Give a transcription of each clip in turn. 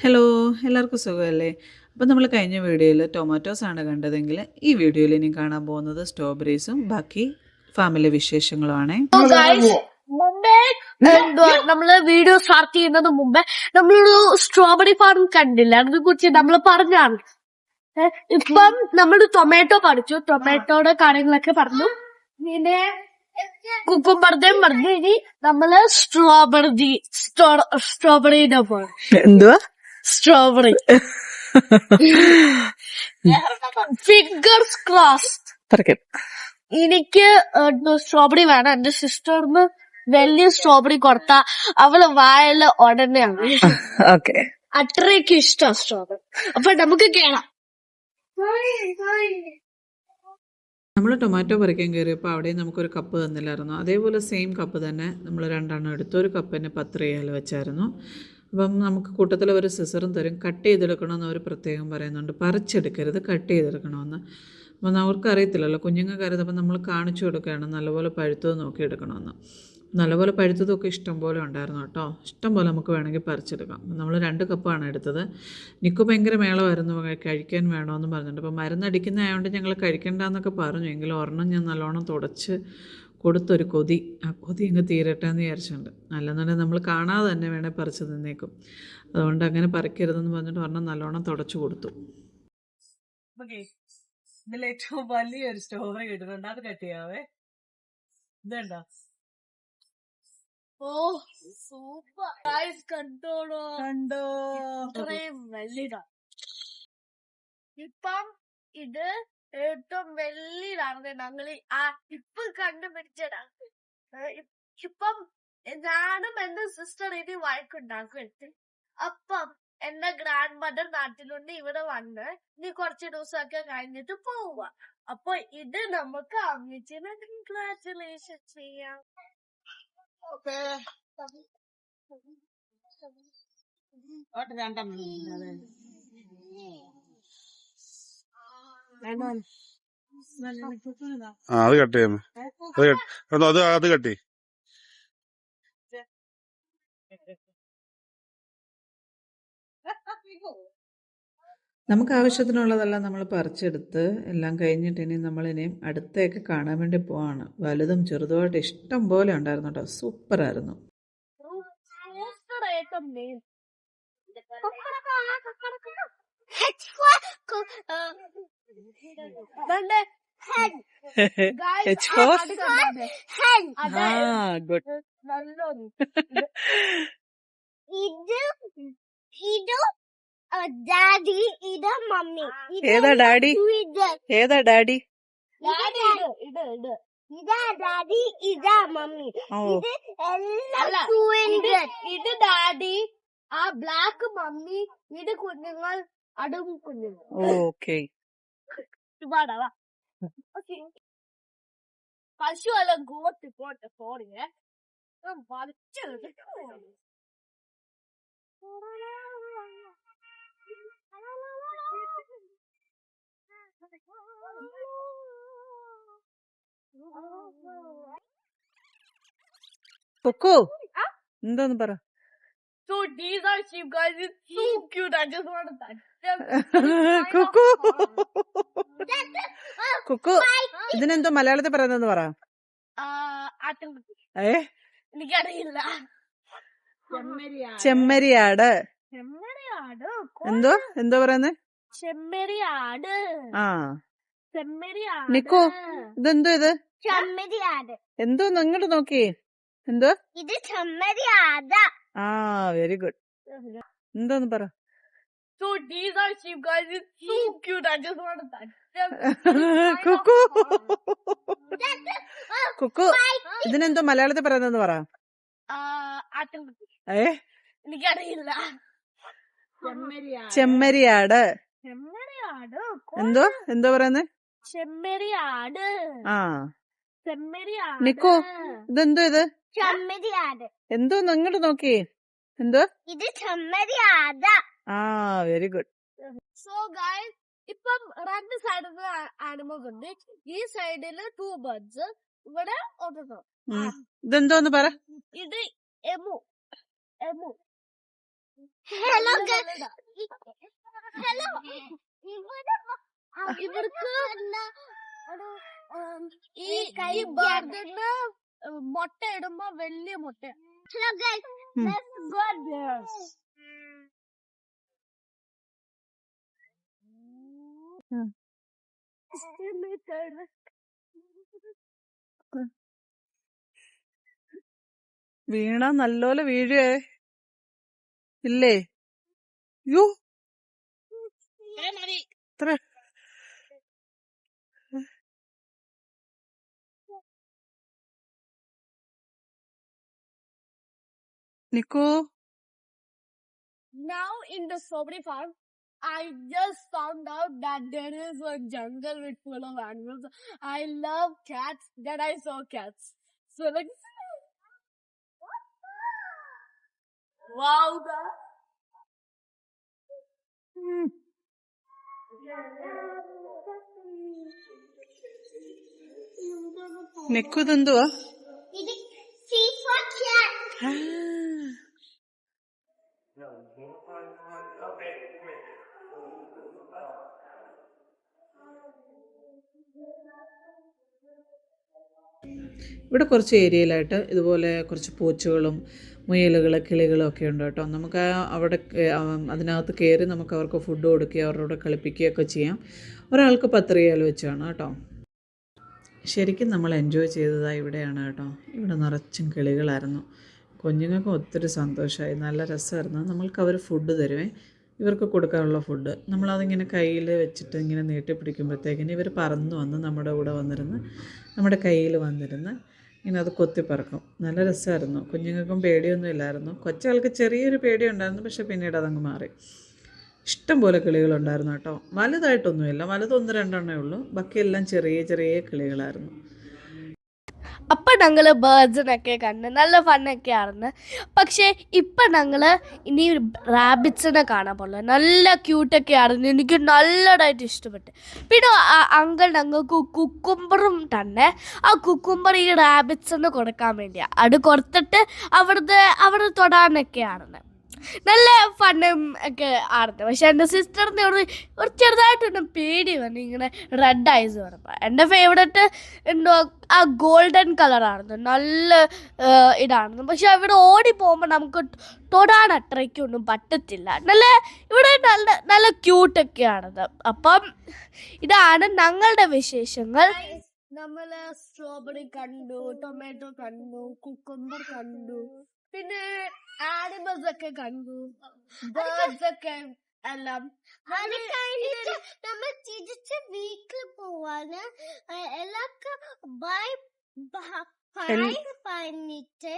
Hello എല്ലാവർക്കും സുഖമല്ലേ? അപ്പോൾ നമ്മൾ കഴിഞ്ഞ വീഡിയോയിൽ ടൊമാറ്റോസ് ആണ് കണ്ടതെങ്കിൽ ഈ വീഡിയോയിൽ ഇനി കാണാൻ പോകുന്നത് സ്ട്രോബെറീസും ബാക്കി ഫാമിലെ വിശേഷങ്ങളുമാണ്. എന്തുവാ നമ്മൾ വീഡിയോ സ്റ്റാർട്ട് ചെയ്യുന്നതിന് മുമ്പേ നമ്മളൊരു സ്ട്രോബെറി ഫാം കണ്ടില്ല. അതിനെ കുറിച്ച് നമ്മൾ പറഞ്ഞാണ്. ഇപ്പം നമ്മൾ ടൊമാറ്റോ പഠിച്ചു. ടൊമാറ്റോയുടെ കാര്യങ്ങളൊക്കെ പറഞ്ഞു. പിന്നെ കുക്കുംബർദേം പറഞ്ഞു. ഇനി നമ്മൾ സ്ട്രോബെറി സ്ട്രോബെറിയുടെ പോയി എന്തുവാ? സ്ട്രോബെറി ഫിംഗേഴ്സ് ക്രോസ്ഡ് എനിക്ക് സ്ട്രോബെറി വേണം. എന്റെ സിസ്റ്ററിന് വലിയ സ്ട്രോബെറി കൊടുത്ത അവൾ വായൽ ഉടനെയാണ്. ഓക്കെ. അത്രയ്ക്ക് ഇഷ്ടം സ്ട്രോബെറി അപ്പൊ നമുക്ക് കേളാം. നമ്മൾ ടൊമാറ്റോ പറിക്കാൻ കയറിയപ്പോൾ അവിടെ നമുക്കൊരു കപ്പ് തന്നില്ലായിരുന്നു. അതേപോലെ സെയിം കപ്പ് തന്നെ നമ്മൾ രണ്ടെണ്ണം എടുത്തു ഒരു കപ്പിന് പത്ത് റിയാൽ വെച്ചായിരുന്നു. അപ്പം നമുക്ക് കൂട്ടത്തിൽ ഒരു സിസറും തരും. കട്ട് ചെയ്തെടുക്കണമെന്ന് അവർ പ്രത്യേകം പറയുന്നുണ്ട്. പറിച്ചെടുക്കരുത് കട്ട് ചെയ്തെടുക്കണമെന്ന്. അപ്പം അവർക്ക് അറിയത്തില്ലല്ലോ കുഞ്ഞുങ്ങൾക്ക് അറിയാം അപ്പം നമ്മൾ കാണിച്ചു കൊടുക്കുകയാണ് നല്ലപോലെ പഴുത്തത് നോക്കി എടുക്കണമെന്ന്. നല്ലപോലെ പഴുത്തതൊക്കെ ഇഷ്ടംപോലെ ഉണ്ടായിരുന്നു കേട്ടോ. ഇഷ്ടംപോലെ നമുക്ക് വേണമെങ്കിൽ പറിച്ചെടുക്കാം. നമ്മൾ രണ്ട് കപ്പാണ് എടുത്തത്. നിക്കു ഭയങ്കര മേളമായിരുന്നു. കഴി- കഴിക്കാൻ വേണമെന്ന് പറഞ്ഞിട്ട്. അപ്പോൾ മരുന്നടിക്കുന്ന ആയതുകൊണ്ട് ഞങ്ങൾ കഴിക്കണ്ടെന്നൊക്കെ പറഞ്ഞു. എങ്കിലും ഒരെണ്ണം ഞാൻ നല്ലോണം തുടച്ച് കൊടുത്തൊരു കൊതി. ആ കൊതി അങ്ങ് തീരട്ടെ എന്ന് വിചാരിച്ചുണ്ട് അല്ലെന്നുണ്ടെങ്കിൽ നമ്മൾ കാണാതെ തന്നെ വേണേൽ പറിച്ച് നിന്നേക്കും അതുകൊണ്ട് അങ്ങനെ പറിക്കരുതെന്ന് പറഞ്ഞിട്ട് ഒരെണ്ണം നല്ലോണം തുടച്ചു കൊടുത്തു. ഇതിൽ ഏറ്റവും വലിയൊരു സ്റ്റോറി കിട്ടുന്നുണ്ട്. അത് കട്ട് ചെയ്യാവേ. ഇതുണ്ടോ? ഓ സൂപ്പർ ഗൈസ് കണ്ടോളൂ. കണ്ടോ? അത്രയും വലുതാ ഇപ്പം ഇത് ഏറ്റവും വെള്ളിയിലാണ് ഞങ്ങൾ ആ ഇപ്പൊ കണ്ടുപിടിച്ചതാണ് ഇപ്പം ഞാനും എന്റെ സിസ്റ്റർ ഇത് വഴക്കുണ്ടാക്കും അപ്പം എന്റെ ഗ്രാൻഡ് മദർ നാട്ടിലുണ്ട് ഇവിടെ വന്ന് ഇനി കുറച്ച് ദിവസമൊക്കെ കഴിഞ്ഞിട്ട് പോവുക അപ്പൊ ഇത് നമുക്ക് അമ്മച്ചിനെ കൺഗ്രാറ്റുലേഷൻ ചെയ്യാം. ഓട്ടെ രണ്ടെണ്ണം. ആ അത് കട്ട് ചെയ്യാം അത് അത് അത് കട്ടി നമുക്ക് ആവശ്യത്തിനുള്ളതെല്ലാം നമ്മൾ പറിച്ചെടുത്ത് എല്ലാം കഴിഞ്ഞിട്ട് ഇനി നമ്മളിനിയും അടുത്തേക്ക് കാണാൻ വേണ്ടി പോവാണ്. വലുതും ചെറുതുമായിട്ട് ഇഷ്ടം പോലെ ഉണ്ടായിരുന്നു കേട്ടോ. സൂപ്പറായിരുന്നു H for? ആ ഗുഡ് ഇത് ഇത് ഡാഡി ഇത് മമ്മി ഏതാ ഡാഡി ഏതാ ഡാഡി ഡാഡി ഇത് ഡാഡി ഇതാ മമ്മി ഇത് എല്ലാം ഇത് ഡാഡി ആ ബ്ലാക്ക് മമ്മി ഇത് കുഞ്ഞുങ്ങൾ അടും കുഞ്ഞുങ്ങൾ. ഓക്കെ ഇവാടാ പശു അല്ല ഗോട്ട് പോട്ടെ പോറിയെ വലിച്ചെടുത്ത് കൊക്കോ എന്താന്ന് പറ. So these are sheep guys. It's so cute. I just want to touch them. Cuckoo. Kuku ഇതിനെന്തോ മലയാളത്തിൽ പറയുന്നതെന്ന് പറ. ഏ? എനിക്കറിയില്ല. ചെമ്മരിയാട്. ചെമ്മരിയാട്. എന്തോ? എന്തോ പറയുന്നേ? ചെമ്മരിയാട്. ആ. ചെമ്മരിയാട്. നിക്കോ. ഇതെന്തോ ഇത്? ചെമ്മരിയാട്. എന്തോ ഇങ്ങോട്ട് നോക്കി. എന്തോ? ഇത് ചെമ്മരിയാട്. ആ വെരി ഗുഡ് എന്തോന്ന് പറ? So these are sheep guys. It's so cute. I just want to touch them. Kuku Kuku ഇതിനെന്തോ മലയാളത്തിൽ പറയുന്നെന്ന് പറ. ആട്ടിൻകുട്ടി. ഏ? എനിക്കറിയില്ല. ചെമ്മരിയാട്. ചെമ്മരിയാട്. എന്തോ? എന്തോ പറയുന്നേ? ചെമ്മരിയാട്. ആ. ചെമ്മരിയാട്. നിക്കോ. ഇതെന്തോ ഇത്? എന്തോ ഇങ്ങോട്ട് നോക്കിയേ എന്തോ? ഇത് ചെമ്മരിയാട്. ആ വെരി ഗുഡ് സോ ഗൈസ് ഇപ്പം രണ്ട് സൈഡിൽ ആനിമൽസ് ഉണ്ട്. ഈ സൈഡിൽ ടൂ ബേർഡ്സ് ഇവിടെ ഒരെണ്ണം. ഇതെന്തോന്ന് പറ. ഇത് എമു എമു ഹലോ ഹലോ ഇവിടെ ഇവർക്ക് ഈ ഈ ബർഡിന് മുട്ട ഇടുമ്പോ വലിയ മുട്ട. വീണ നല്ലോലെ വീഴേ ഇല്ലേ? യു ഇത്ര Nico? Now in the strawberry farm, I just found out that there is a jungle with full of animals. I love cats. Then I saw cats. So like, wow, that. Mm. ನೆಕ್ಕುದೊಂದು ഇവിടെ കുറച്ച് ഏരിയയിലായിട്ട് ഇതുപോലെ കുറച്ച് പൂച്ചകളും മുയലുകൾ കിളികളും ഒക്കെ ഉണ്ട് കേട്ടോ. നമുക്ക് അവിടെ അതിനകത്ത് കയറി നമുക്ക് അവർക്ക് ഫുഡ് കൊടുക്കുകയോ അവരോട് കളിപ്പിക്കുകയൊക്കെ ചെയ്യാം. ഒരാൾക്ക് പത്ത് റിയാൽ വെച്ചാണ് കേട്ടോ. ശരിക്കും നമ്മൾ എൻജോയ് ചെയ്തത് ഇവിടെയാണ് കേട്ടോ. ഇവിടെ നിറച്ചും കിളികളായിരുന്നു. കുഞ്ഞുങ്ങൾക്ക് ഒത്തിരി സന്തോഷമായി. നല്ല രസമായിരുന്നു. നമ്മൾക്ക് അവർ ഫുഡ് തരുവേ. ഇവർക്ക് കൊടുക്കാനുള്ള ഫുഡ് നമ്മളതിങ്ങനെ കയ്യിൽ വെച്ചിട്ട് ഇങ്ങനെ നീട്ടി പിടിക്കുമ്പോഴത്തേക്കിന് ഇവർ പറന്ന് വന്ന് നമ്മുടെ കൂടെ വന്നിരുന്ന് നമ്മുടെ കയ്യിൽ വന്നിരുന്ന് ഇങ്ങനെ അത് കൊത്തിപ്പറക്കും നല്ല രസമായിരുന്നു. കുഞ്ഞുങ്ങൾക്കും പേടിയൊന്നും ഇല്ലായിരുന്നു. കൊച്ചാൾക്ക് ചെറിയൊരു പേടിയുണ്ടായിരുന്നു പക്ഷേ പിന്നീട് അതങ്ങ് മാറി. ഇഷ്ടം പോലെ കിളികളുണ്ടായിരുന്നു കേട്ടോ. വലുതായിട്ടൊന്നുമില്ല. വലുത് ഒന്ന് രണ്ടെണ്ണേ ഉള്ളൂ. ബാക്കിയെല്ലാം ചെറിയ ചെറിയ കിളികളായിരുന്നു. അപ്പൊ ഞങ്ങൾ ബേർഡ്സിനൊക്കെ കണ്ട് നല്ല ഫണ്ണൊക്കെ ആയിരുന്നു. പക്ഷെ ഇപ്പൊ ഞങ്ങൾ ഇനി റാബിറ്റ്സിനെ കാണാൻ പോകുന്നത് നല്ല ക്യൂട്ടൊക്കെ ആയിരുന്നു. എനിക്ക് നല്ലതായിട്ട് ഇഷ്ടപ്പെട്ടു. പിന്നെ അങ്കിൾ ഞങ്ങൾക്ക് കുക്കുംബറും തന്നെ. ആ കുക്കുംബർ ഈ റാബിറ്റ്സിന് കൊടുക്കാൻ വേണ്ടിയാ. അത് കൊടുത്തിട്ട് അവിടുത്തെ അവിടെ തൊടാനൊക്കെ ആയിരുന്നു നല്ല ഫണ്ണും ഒക്കെ ആർന്നു പക്ഷെ എന്റെ സിസ്റ്ററിന്റെ ഒരു ഒരു ചെറുതായിട്ടൊന്ന് പേടി വന്നു. ഇങ്ങനെ റെഡ് ഐസ് പറഞ്ഞപ്പോൾ എന്റെ ഫേവറേറ്റ് എന്തോ ആ ഗോൾഡൻ കളറായിരുന്നു നല്ല ഇതായിരുന്നു. പക്ഷെ ഇവിടെ ഓടി പോകുമ്പോൾ നമുക്ക് തൊടാൻ അത്രയ്ക്കൊന്നും പറ്റത്തില്ല. നല്ല ഇവിടെ നല്ല നല്ല ക്യൂട്ടൊക്കെയാണത് അപ്പം ഇതാണ് ഞങ്ങളുടെ വിശേഷങ്ങൾ. നമ്മൾ സ്ട്രോബെറി കണ്ടു ടൊമാറ്റോ കണ്ടു കുക്കുംബർ കണ്ടു. പിന്നെ ആനിമൽസ് ഒക്കെ കണ്ടു. ബേർഡ്സ് ഒക്കെ എല്ലാം. നമ്മൾ തിരിച്ച് വീട്ടിൽ പോവാന് എല്ലാവർക്കും ബൈ പറഞ്ഞിട്ട്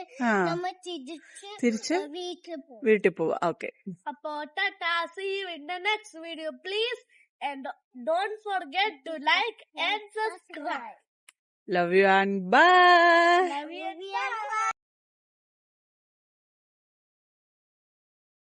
നമ്മൾ തിരിച്ച് വീട്ടിൽ പോവാ. ഓക്കെ. അപ്പോ tata and don't forget to like and subscribe. Love you and bye love you